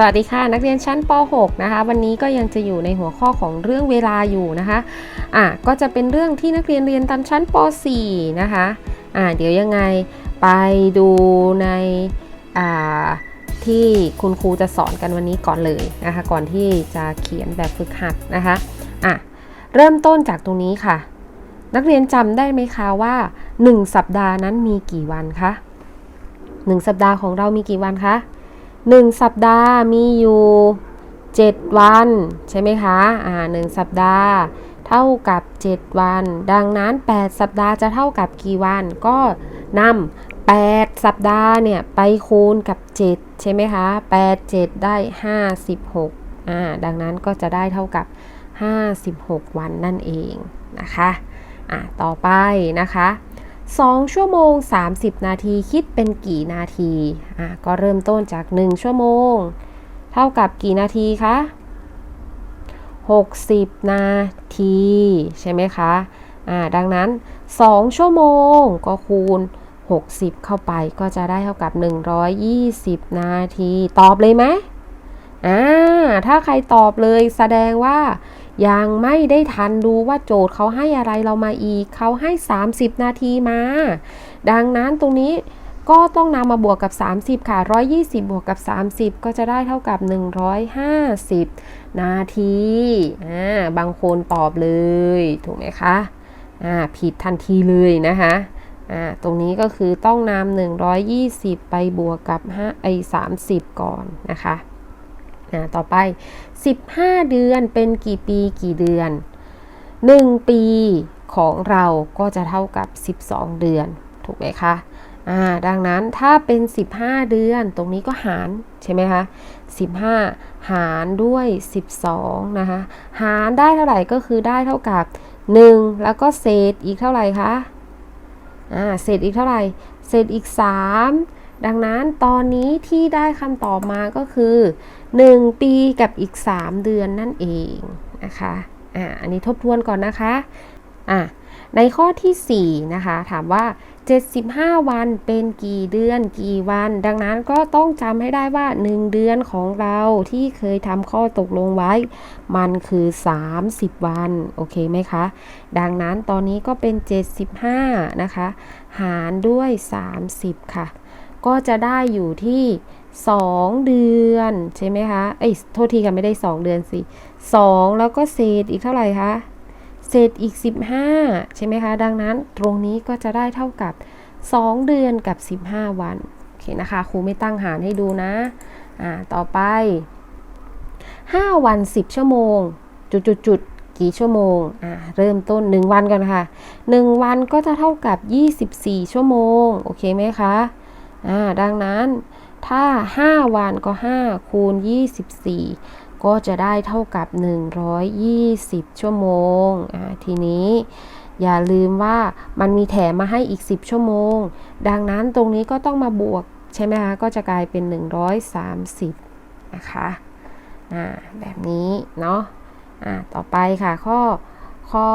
สวัสดีค่ะนักเรียนชั้นป .6 นะคะ วันนี้ก็ยังจะอยู่ในหัวข้อของเรื่องเวลาอยู่นะคะอะก็จะเป็นเรื่องที่นักเรียนเรียนตอนชั้นป .4 นะคะอะเดี๋ยวยังไงไปดูในอ่าที่คุณครูจะสอนกันวันนี้ก่อนเลยนะคะ ก่อนที่จะเขียนแบบฝึกหัดนะคะอะเริ่มต้นจากตรงนี้ค่ะ นักเรียนจำได้ไหมคะว่า 1 สัปดาห์นั้นมีกี่วันคะ1สัปดาห์ของเรามีกี่วันคะ 1 สัปดาห์มีอยู่ 7 วัน ใช่ไหมคะอ่า1สัปดาห์เท่ากับ 7 วัน ดังนั้น 8 สัปดาห์จะเท่ากับกี่วัน ก็นำ8 สัปดาห์เนี่ยไปคูณกับ 7 ใช่ไหมคะ 8 7 ได้ 56อ่าดังนั้นก็จะได้เท่ากับ 56 วันนั่นเองนะคะอ่าต่อไปนะคะ 2 ชั่วโมง 30 นาทีคิดเป็นกี่นาทีอะก็เริ่มต้นจาก 1 ชั่วโมง เท่ากับกี่นาทีคะ 60 นาที ใช่ไหมคะอ่าดังนั้น 2 ชั่วโมงก็คูณ 60 เข้าไปก็จะได้เท่ากับ 120 นาที ตอบเลยไหมอ่าถ้าใครตอบเลยแสดงว่า ยังไม่ได้ทันดูว่าโจทย์เขาให้อะไรเรามาอีก เขาให้ 30 นาทีมา ดังนั้นตรงนี้ก็ต้องนำมาบวกกับ 30 ค่ะ 120 บวกกับ 30 ก็จะได้เท่ากับ 150 นาทีอ่าบางคนตอบเลย ถูกไหมคะอ่าผิดทันทีเลยนะคะอ่าตรงนี้ก็คือต้องนำ120 ไปบวกกับ5ไอ้30 ก่อนนะคะ อ่าต่อไป 15 เดือนเป็นกี่ปีกี่เดือน 1 ปีของเราก็จะเท่ากับ 12 เดือน ถูกไหมคะอ่าดังนั้นถ้าเป็น 15 เดือนตรงนี้ก็หารใช่ไหมคะ15 หารด้วย 12 นะคะ หารได้เท่าไหร่ก็คือได้เท่ากับ 1 แล้วก็เศษอีกเท่าไหร่คะอ่าเศษอีกเท่าไหร่ เศษอีก 3 ดังนั้นตอนนี้ที่ได้คำตอบมาก็คือ 1 ปีกับอีก 3 เดือนนั่นเองนะคะอ่าอันนี้ทบทวนก่อนนะคะอ่าในข้อที่ 4 นะคะ ถามว่า 75 วันเป็นกี่เดือนกี่วัน ดังนั้นก็ต้องจำให้ได้ว่า 1 เดือนของเราที่เคยทำข้อตกลงไว้ มันคือ 30 วัน โอเคไหมคะ ดังนั้นตอนนี้ก็เป็น 75 นะคะ หารด้วย 30 ค่ะ ก็จะได้อยู่ที่ 2 เดือนใช่ไหมคะ เอ้ยโทษทีค่ะไม่ได้ 2 เดือนสิ2แล้วก็เศษอีกเท่าไหร่คะเศษอีก 15 ใช่ไหมคะ ดังนั้นตรงนี้ก็จะได้เท่ากับ 2 เดือนกับ 15 วันโอเคนะคะครูไม่ตั้งหารให้ดูนะอ่าต่อไป 5 วัน 10 ชั่วโมง จุดจุดจุดกี่ชั่วโมงอ่าเริ่มต้น 1 วันกันค่ะ 1 วันก็จะเท่ากับ 24 ชั่วโมง โอเคไหมคะอ่าดังนั้น ถ้า 5 วันก็ 5 คูณ 24 ก็จะได้เท่ากับ 120 ชั่วโมงอ่าทีนี้อย่าลืมว่ามันมีแถมมาให้อีก 10 ชั่วโมง ดังนั้นตรงนี้ก็ต้องมาบวกใช่ไหมคะ ก็จะกลายเป็น 130 นะคะอ่าแบบนี้เนาะอ่าต่อไปค่ะข้อข้อ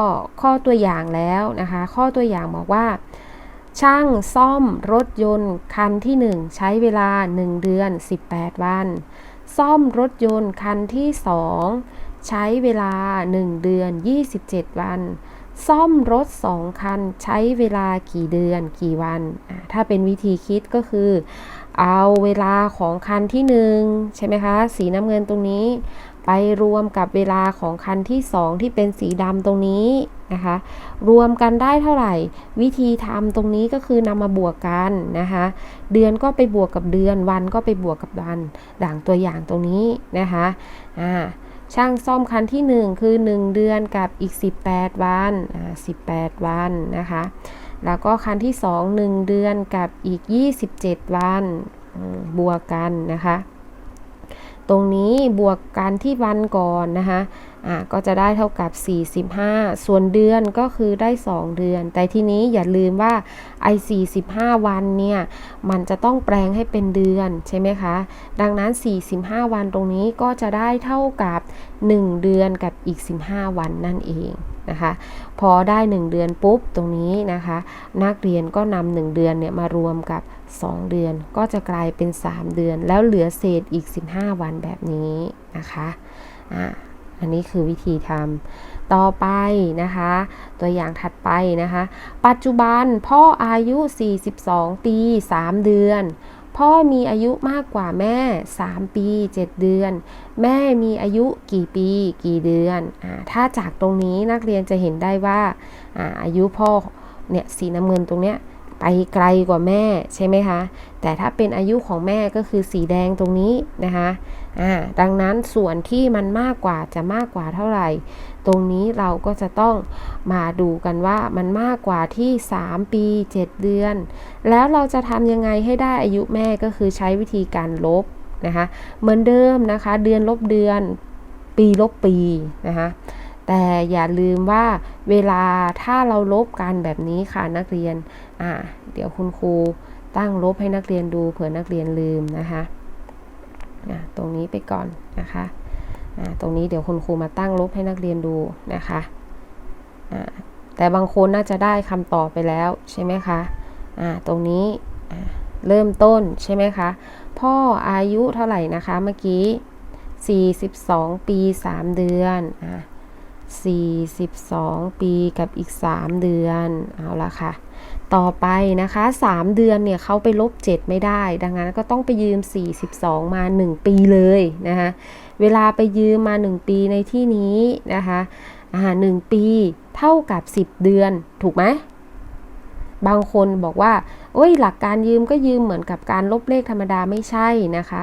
ข้อตัวอย่างแล้วนะคะ ข้อตัวอย่างบอกว่า ช่างซ่อมรถยนต์คันที่ 1 ใช้เวลา 1 เดือน 18 วัน ซ่อมรถยนต์คันที่ 2 ใช้เวลา 1 เดือน 27 วัน ซ่อมรถ 2 คันใช้เวลากี่เดือนกี่วัน ถ้าเป็นวิธีคิดก็คือ เอาเวลาของคันที่ 1 ใช่ไหมคะ สีน้ำเงินตรงนี้ ไปรวมกับเวลาของคันที่ 2 ที่เป็นสีดำตรงนี้นะคะ รวมกันได้เท่าไหร่ วิธีทำตรงนี้ก็คือนำมาบวกกันนะคะ เดือนก็ไปบวกกับเดือน วันก็ไปบวกกับวันดังตัวอย่างตรงนี้นะคะอ่าช่างซ่อมคันที่ 1 คือ 1 เดือนกับอีก 18 วันอ่า18 วันนะคะ แล้วก็คันที่ 2 1 เดือนกับอีก 27 วันบวกกันนะคะ ตรงนี้บวกกันที่วันก่อนนะคะอ่าก็จะได้เท่ากับ 45 ส่วนเดือนก็คือได้ 2 เดือน แต่ทีนี้อย่าลืมว่าไอ้45 วันเนี่ย มันจะต้องแปลงให้เป็นเดือนใช่ไหมคะ ดังนั้น 45 วันตรงนี้ก็จะได้เท่ากับ 1 เดือนกับอีก 15 วันนั่นเองนะคะ พอได้ 1 เดือนปุ๊บตรงนี้นะคะ นักเรียนก็นำ1เดือนเนี่ยมารวมกับ 2 เดือน ก็จะกลายเป็น 3 เดือน แล้วเหลือเศษอีก 15 วันแบบนี้นะคะอ่าอันนี้คือวิธีทำต่อไปนะคะ ตัวอย่างถัดไปนะคะ ปัจจุบันพ่ออายุ 42 ปี 3 เดือน พ่อมีอายุมากกว่าแม่ 3 ปี 7 เดือน แม่มีอายุกี่ปีกี่เดือนอาถ้าจากตรงนี้นักเรียนจะเห็นได้ว่าอาอายุพ่อเนี่ยสีน้ำเงินตรงเนี้ย ไปไกลกว่าแม่ใช่ไหมคะ แต่ถ้าเป็นอายุของแม่ก็คือสีแดงตรงนี้นะคะอ่าดังนั้นส่วนที่มันมากกว่าจะมากกว่าเท่าไหร่ ตรงนี้เราก็จะต้องมาดูกันว่ามันมากกว่าที่ 3 ปี 7 เดือน แล้วเราจะทำยังไงให้ได้อายุแม่ก็คือใช้วิธีการลบนะคะ เหมือนเดิมนะคะ เดือนลบเดือน ปีลบปีนะคะ แต่อย่าลืมว่าเวลาถ้าเราลบกันแบบนี้ค่ะนักเรียน อ่า เดี๋ยวคุณครูตั้งลบให้นักเรียนดูเผื่อนักเรียนลืมนะคะตรงนี้ไปก่อนนะคะตรงนี้เดี๋ยวคุณครูมาตั้งลบให้นักเรียนดูนะคะแต่บางคนน่าจะได้คำตอบไปแล้วใช่ไหมคะอ่าตรงนี้เริ่มต้นใช่ไหมคะ พ่ออายุเท่าไหร่นะคะเมื่อกี้ 42 ปี 3 เดือนอ 42 ปีกับอีก 3 เดือน เอาละค่ะ ต่อไปนะคะ 3 เดือนเนี่ยเขาไปลบ 7 ไม่ได้ ดังนั้นก็ต้องไปยืม 42 มา 1 ปีเลยนะคะเวลาไปยืมมา 1 ปีในที่นี้นะคะอ่า1ปีเท่ากับ 10 เดือนถูกไหม บางคนบอกว่าโอ้ยหลักการยืมก็ยืมเหมือนกับการลบเลขธรรมดาไม่ใช่นะคะ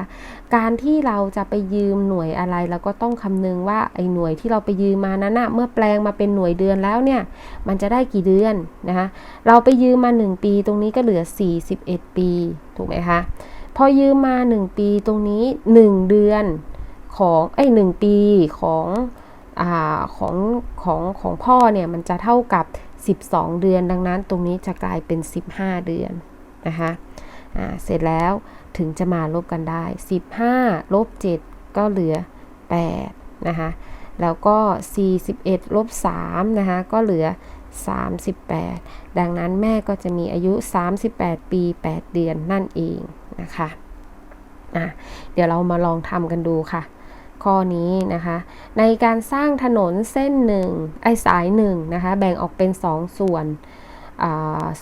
การที่เราจะไปยืมหน่วยอะไรเราก็ต้องคำนึงว่าไอ้หน่วยที่เราไปยืมมานั้นนะเมื่อแปลงมาเป็นหน่วยเดือนแล้วเนี่ยมันจะได้กี่เดือนนะคะเราไปยืมมา 1 ปีตรงนี้ก็เหลือ 41 ปีถูกไหมคะพอยืมมา 1 ปีตรงนี้ 1 เดือนของไอ้หปีของอของของของพ่อเนี่ยมันจะเท่ากับ 12 เดือน ดังนั้นตรงนี้จะกลายเป็น 15 เดือนนะคะอ่าเสร็จแล้วถึงจะมาลบกันได้ 15ลบ7ก็เหลือ 8 นะคะ แล้วก็ 41ลบ3นะคะ ก็เหลือ 38 ดังนั้นแม่ก็จะมีอายุ 38 ปี 8 เดือนนั่นเองนะคะอะเดี๋ยวเรามาลองทำกันดูค่ะ ข้อนี้นะคะ ในการสร้างถนนเส้นหนึ่งไอสายหนึ่งนะคะ แบ่งออกเป็น2ส่วน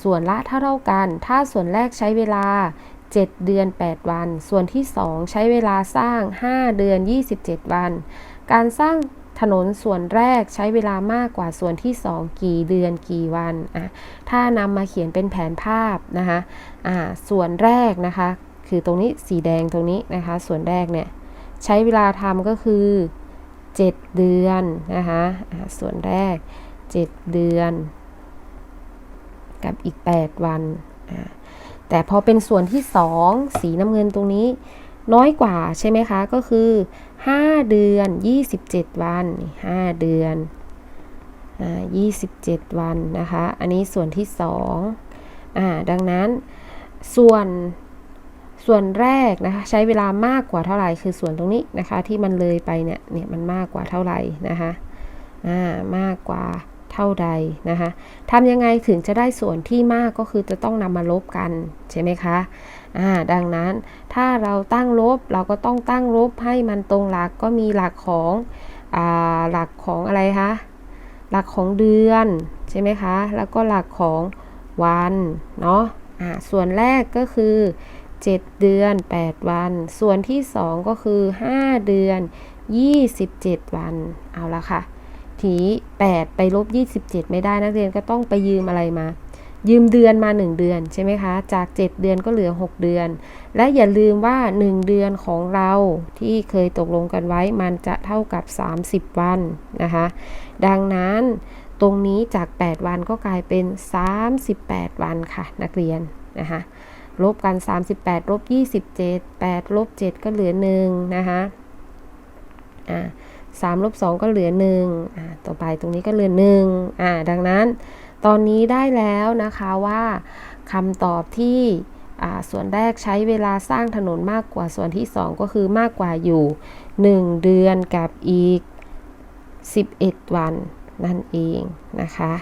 ส่วนละเท่าเท่ากัน ถ้าส่วนแรกใช้เวลา 7 เดือน 8 วัน ส่วนที่ 2 ใช้เวลาสร้าง 5 เดือน 27 วัน การสร้างถนนส่วนแรกใช้เวลามากกว่าส่วนที่ 2 กี่เดือนกี่วันอะถ้านำมาเขียนเป็นแผนภาพนะคะอ่าส่วนแรกนะคะ คือตรงนี้สีแดงตรงนี้นะคะ ส่วนแรกเนี่ย ใช้เวลาทำก็คือ 7 เดือนนะคะส่วนแรก 7 เดือน กับอีก 8 วัน แต่พอเป็นส่วนที่ 2 สีน้ำเงินตรงนี้น้อยกว่าใช่ไหมคะ ก็คือ 5 เดือน 27 วัน 5 เดือน27 วันนะคะ อันนี้ส่วนที่2อ่าดังนั้นส่วน ส่วนแรกนะคะใช้เวลามากกว่าเท่าไหร่คือส่วนตรงนี้นะคะ ที่มันเลยไปเนี่ยเนี่ยมันมากกว่าเท่าไหร่นะคะอ่ามากกว่าเท่าใดนะคะทำยังไงถึงจะได้ส่วนที่มากก็คือจะต้องนำมาลบกันใช่ไหมคะอ่าดังนั้นถ้าเราตั้งลบเราก็ต้องตั้งลบให้มันตรงหลักก็มีหลักของอ่าหลักของอะไรคะหลักของเดือนใช่ไหมคะแล้วก็หลักของวันเนาะอ่าส่วนแรกก็คือ 7 เดือน 8 วัน ส่วนที่ 2 ก็คือ 5 เดือน 27 วัน เอาละค่ะ ที8ไปลบ 27 ไม่ได้นักเรียนก็ต้องไปยืมอะไรมา ยืมเดือนมา 1 เดือนใช่ไหมคะ จาก 7 เดือนก็เหลือ 6 เดือน และอย่าลืมว่า 1 เดือนของเราที่เคยตกลงกันไว้มันจะเท่ากับ 30 วันนะคะ ดังนั้นตรงนี้จาก 8 วันก็กลายเป็น 38 วันค่ะ นักเรียนนะคะ ลบกัน 38ลบ27 8ลบ7 ก็เหลือ1นะคะอ่า3ลบ2ก็เหลือ1อ่าต่อไปตรงนี้ก็เหลือ1อ่าดังนั้นตอนนี้ได้แล้วนะคะว่าคำตอบที่ส่วนแรกใช้เวลาสร้างถนนมากกว่าส่วนที่ 2 ก็คือมากกว่าอยู่ 1 เดือนกับอีก 11 วันนั่นเองนะคะ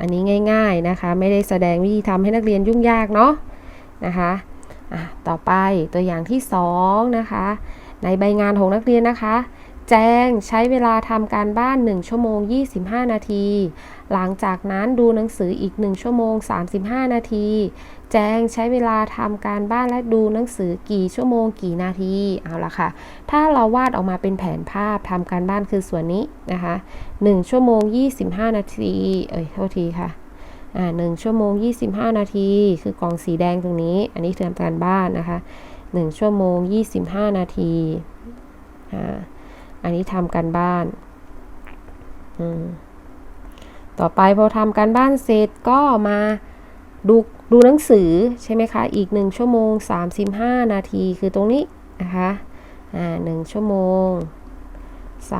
อันนี้ง่าย ๆนะคะ ไม่ได้แสดงวิธีทำให้นักเรียนยุ่งยากเนาะ นะคะต่อไปตัวอย่างที่ 2 นะคะ ในใบงานของนักเรียนนะคะ แจ้งใช้เวลาทำการบ้าน 1 ชั่วโมง 25 นาที หลังจากนั้นดูหนังสืออีก 1 ชั่วโมง 35 นาที แจ้งใช้เวลาทำการบ้านและดูหนังสือกี่ชั่วโมงกี่นาที เอาละค่ะ ถ้าเราวาดออกมาเป็นแผนภาพทำการบ้านคือส่วนนี้นะคะ 1 ชั่วโมง 25 นาที เอ้ย โทษทีค่ะ อ่าหนึ่งชั่วโมง 25 นาที คือกล่องสีแดงตรงนี้ อันนี้ทำการบ้านนะคะ 1 ชั่วโมง 25 นาทีอ่าอันนี้ทำการบ้านอืมต่อไปพอทำการบ้านเสร็จก็มาดูดูหนังสือใช่ไหมคะ อีก 1 ชั่วโมง 35 นาทีคือตรงนี้นะคะอ่าหนึ่งชั่วโมง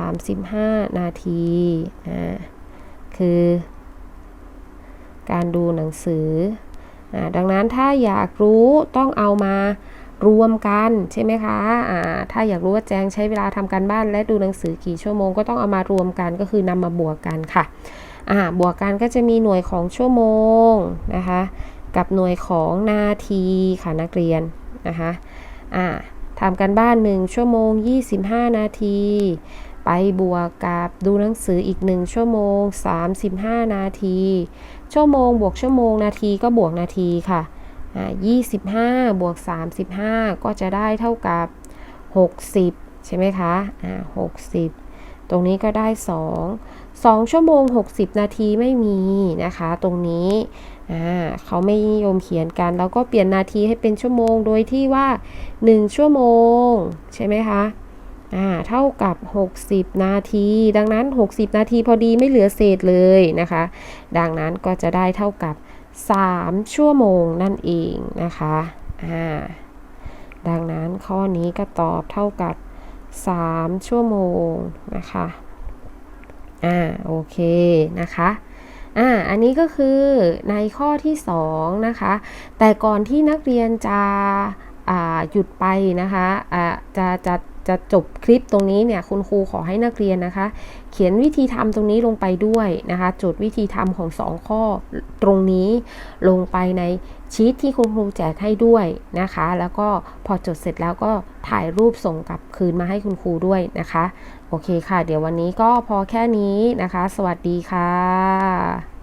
35 นาทีอ่าคือ การดูหนังสืออดังนั้นถ้าอยากรู้ต้องเอามารวมกันใช่ไหมคะะถ้าอยากรู้ว่าแจงใช้เวลาทำการบ้านและดูหนังสือกี่ชั่วโมงก็ต้องเอามารวมกันก็คือนำมาบวกกันค่ะบวกกันก็จะมีหน่วยของชั่วโมงนะคะกับหน่วยของนาทีค่ะนักเรียนนะคะทำกันบ้าน 1 ชั่วโมง 25 นาที ไปบวกกับดูหนังสืออีก 1 ชั่วโมง 35 นาที ชั่วโมงบวกชั่วโมงนาทีก็บวกนาทีค่ะ25 บวก 35 ก็จะได้เท่ากับ 60 ใช่ไหมคะอ่า60 ตรงนี้ก็ได้ 2 2 ชั่วโมง 60 นาทีไม่มีนะคะ ตรงนี้อ่าเขาไม่นิยมเขียนกัน แล้วก็เปลี่ยนนาทีให้เป็นชั่วโมงโดยที่ว่า 1 ชั่วโมง ใช่ไหมคะ อ่าเท่ากับ 60 นาที ดังนั้น 60 นาทีพอดีไม่เหลือเศษเลยนะคะ ดังนั้นก็จะได้เท่ากับ 3 ชั่วโมงนั่นเองนะคะอ่าดังนั้นข้อนี้ก็ตอบเท่ากับ 3 ชั่วโมงนะคะอ่าโอเคนะคะอ่าอันนี้ก็คือในข้อที่ 2 นะคะ แต่ก่อนที่นักเรียนจะ หยุดไปนะคะะจะจะจะจบคลิปตรงนี้เนี่ยคุณครูขอให้นักเรียนนะคะ เขียนวิธีทำตรงนี้ลงไปด้วยนะคะจดวิธีทำของ 2 ข้อตรงนี้ลงไปในชีตที่คุณครูแจกให้ด้วยนะคะ แล้วก็พอจดเสร็จแล้วก็ถ่ายรูปส่งกลับคืนมาให้คุณครูด้วยนะคะ โอเคค่ะ เดี๋ยววันนี้ก็พอแค่นี้นะคะ สวัสดีค่ะ